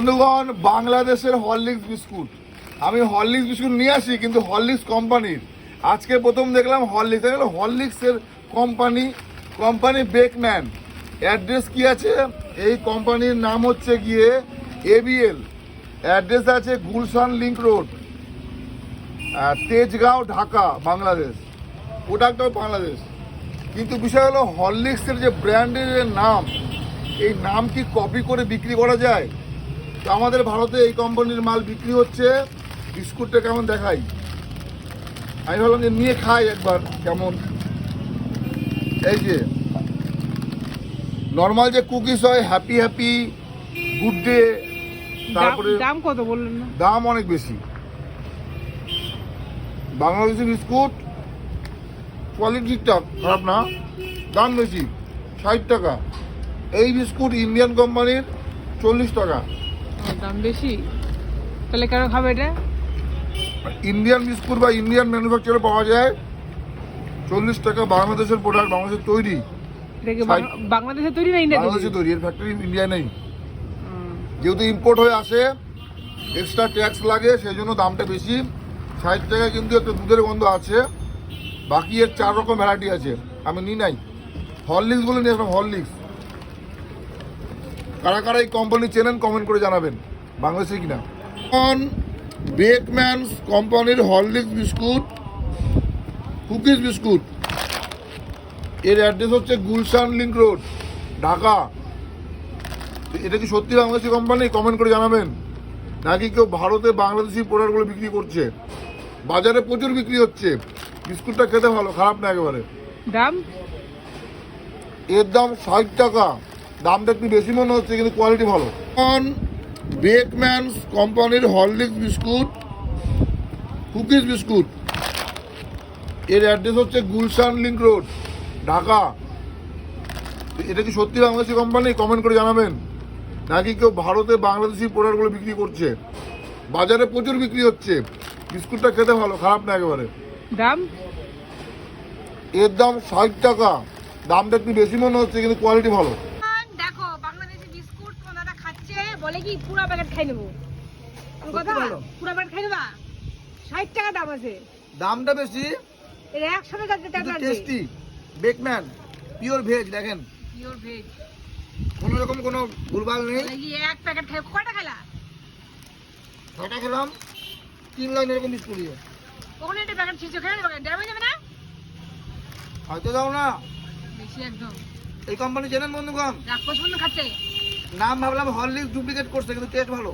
বন্ধুগণ, বাংলাদেশের Horlicks biscuit. আমি হরলিক্স বিস্কুট নিয়ে আসি, কিন্তু হরলিক্স কোম্পানির। আজকে প্রথম দেখলাম হরলিক্স দেখল হরলিক্সের কোম্পানি কোম্পানি বেকম্যান। অ্যাড্রেস কি আছে? এই কোম্পানির নাম হচ্ছে গিয়ে এবিএল। অ্যাড্রেস আছে গুলশান লিঙ্ক রোড তেজগাঁও, ঢাকা, বাংলাদেশ। প্রোডাক্টও বাংলাদেশ। কিন্তু বিষয় হলো হরলিক্সের যে ব্র্যান্ডের নাম, এই নাম কি কপি করে বিক্রি করা যায়? তো আমাদের ভারতে এই কোম্পানির মাল বিক্রি হচ্ছে। বিস্কুটটা কেমন দেখাই? আমি ভাবলাম যে নিয়ে খাই একবার কেমন? এই যে নর্মাল যে কুকিজ হয় হ্যাপি হ্যাপি গুড ডে তারপরে দাম- কত বললেন না? দাম অনেক বেশি। বাংলাদেশি বিস্কুট কোয়ালিটি ঠিকঠাক খারাপ না দাম বেশি ষাট টাকা। এই বিস্কুট ইন্ডিয়ান কোম্পানির চল্লিশ টাকা। দাম বেশি। তাহলে কেন খাবে এটা? ইন্ডিয়ান বিস্কুট বা ইন্ডিয়ান ম্যানুফ্যাকচারে পাওয়া যায় চল্লিশ টাকা বাংলাদেশের প্রোডাক্ট বাংলাদেশের তৈরি। বাংলাদেশে তৈরি না ইন্ডিয়া বাংলাদেশে তৈরি এর ফ্যাক্টরি ইন্ডিয়ায় নেই। যেহেতু ইম্পোর্ট হয়ে আসে এক্সট্রা ট্যাক্স লাগে সেই জন্য দামটা বেশি। ষাট টাকায় কিন্তু একটা দুধের গন্ধ আছে। বাকি এর চার রকম ভ্যারাইটি আছে। আমি নিই নাই। হরলিক্স বলে নিয়ে আসলাম হরলিক্স কারা কারা এই কোম্পানি চেনেন কমেন্ট করে জানাবেন। বাংলাদেশে কিনা? অন বেকম্যানস কোম্পানির হরলিক্স বিস্কুট কুকিজ বিস্কুট। এর অ্যাড্রেস হচ্ছে গুলশান লিংক রোড ঢাকা। এটা কি সত্যি বাংলাদেশি কোম্পানি কমেন্ট করে জানাবেন। নাকি কেউ ভারতে বাংলাদেশি প্রোডাক্টগুলো বিক্রি করছে? বাজারে প্রচুর বিক্রি হচ্ছে। বিস্কুটটা খেতে ভালো খারাপ না একেবারে। দাম? এর দাম ষাট টাকা। দামটা একটু বেশি মনে হচ্ছে কিন্তু কোয়ালিটি ভালো। অন বেকম্যানস কোম্পানির হরলিক্স বিস্কুট কুকিজ বিস্কুট এর অ্যাড্রেস হচ্ছে গুলশান লিংক রোড ঢাকা। এটা কি সত্যি বাংলাদেশি কোম্পানি কমেন্ট করে জানাবেন। নাকি কেউ ভারতে বাংলাদেশি প্রোডাক্টগুলো বিক্রি করছে? বাজারে প্রচুর বিক্রি হচ্ছে। বিস্কুটটা খেতে ভালো খারাপ না একেবারে। দাম? এর দাম ষাট টাকা। দামটা একটু বেশি মনে হচ্ছে কিন্তু কোয়ালিটি ভালো দেখো বাংলাদেশি বিস্কুট কোন দাদা খাচ্ছে বলে কি পুরো প্যাকেট খাই নেব? কথা। পুরো প্যাকেট খাই নেবা? ষাট টাকা দাম আছে। দামটা বেশি? এর একসাথে যাচ্ছে কিন্তু টেস্টি বেকম্যান পিওর ভেজ দেখেন। পিওর ভেজ কোনো রকম কোনো ভুলভাল নেই। এক প্যাকেট খাই কয়টা খেলা ছটা খেলাম। তিন লাইন এরকম বিস্কুট দিয়ে। ওখানে একটা প্যাকেট ছিঁচো খেয়ে নেবে ড্যামেজ যাবে না? হয়তো দাও না। বেশি একদম। এই কোম্পানি চেনেন বন্ধুগণ? রাক্ষস বন্ধু খাচ্ছে। নাম ভাবলাম হরলিক্স ডুপ্লিকেট করছে কিন্তু টেস্ট ভালো।